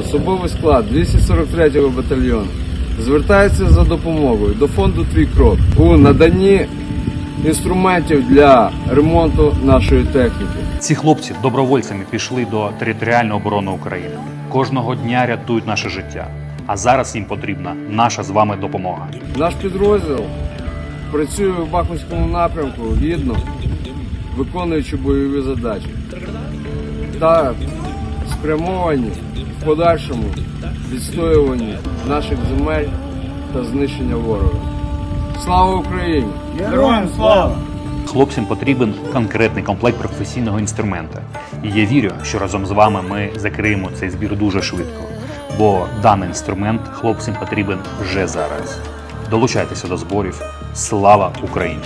особовий склад 243-го батальйону звертається за допомогою до фонду Твій крок у наданні інструментів для ремонту нашої техніки. Ці хлопці добровольцями пішли до територіальної оборони України. Кожного дня рятують наше життя. А зараз їм потрібна наша з вами допомога. Наш підрозділ працює в Бахмутському напрямку гідно, виконуючи бойові задачі та спрямовані в подальшому відстоюванні наших земель та знищення ворога. Слава Україні! Героям слава! Хлопцям потрібен конкретний комплект професійного інструмента. І я вірю, що разом з вами ми закриємо цей збір дуже швидко, бо даний інструмент хлопцям потрібен вже зараз. Долучайтеся до зборів. Слава Україні!